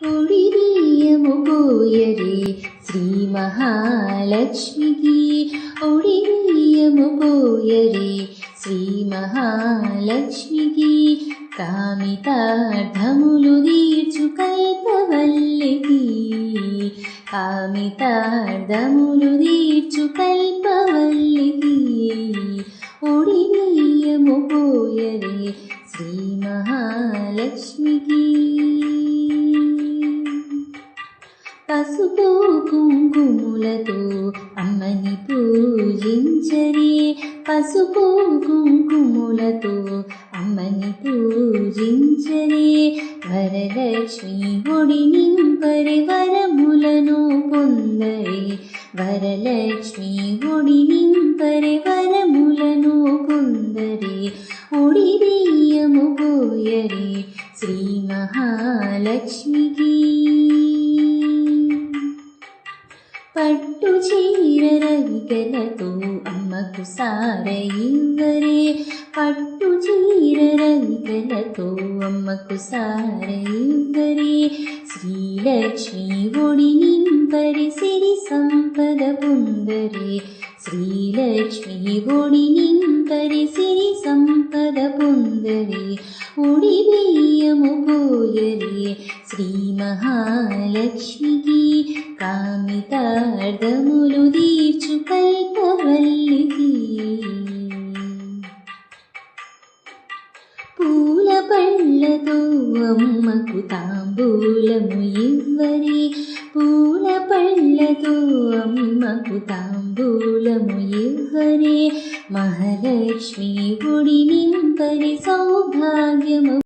ఒడిబియ్యము పోయరే శ్రీ మహాలక్ష్మికి ఒడిబియ్యము పోయరే శ్రీ మహాలక్ష్మికి కామితార్థములు తీర్చు కల్పవల్లికి కామితార్థములు తీర్చు కల్పవల్లికి ఒడిబియ్యము పోయరే శ్రీ మహాలక్ష్మికి పసుపు కుంకుములతో అమ్మని పూజించరి. పసుపు కుంకుములతో అమ్మని పూజించరి. వరలక్ష్మి ఒడి నింపరి వరములను పొందరి. వరలక్ష్మి ఒడి నింపరి వరములను పొందరి. ఒడి బియ్యము పోయరే శ్రీ మహాలక్ష్మికి. పట్టు చీర రవికలతో అమ్మకు సారయివ్వరే పట్టు చీర రవికలతో అమ్మకు సారయివ్వరే శ్రీలక్ష్మి ఒడి నింపరి సిరి సంపద పొందరే. శ్రీలక్ష్మి ఒడి నింపరి సిరి సంపద పొందరే. బియ్యము పోయరే శ్రీ మహాలక్ష్మికి కామితార్థములు తీర్చు కల్పవల్లికి అమ్మకు తాంబూలము ఇవ్వరి పూల పళ్ళతో అమ్మకు తాంబూలము ఇవ్వరి మహాలక్ష్మి గుడి నింపరి సౌభాగ్యము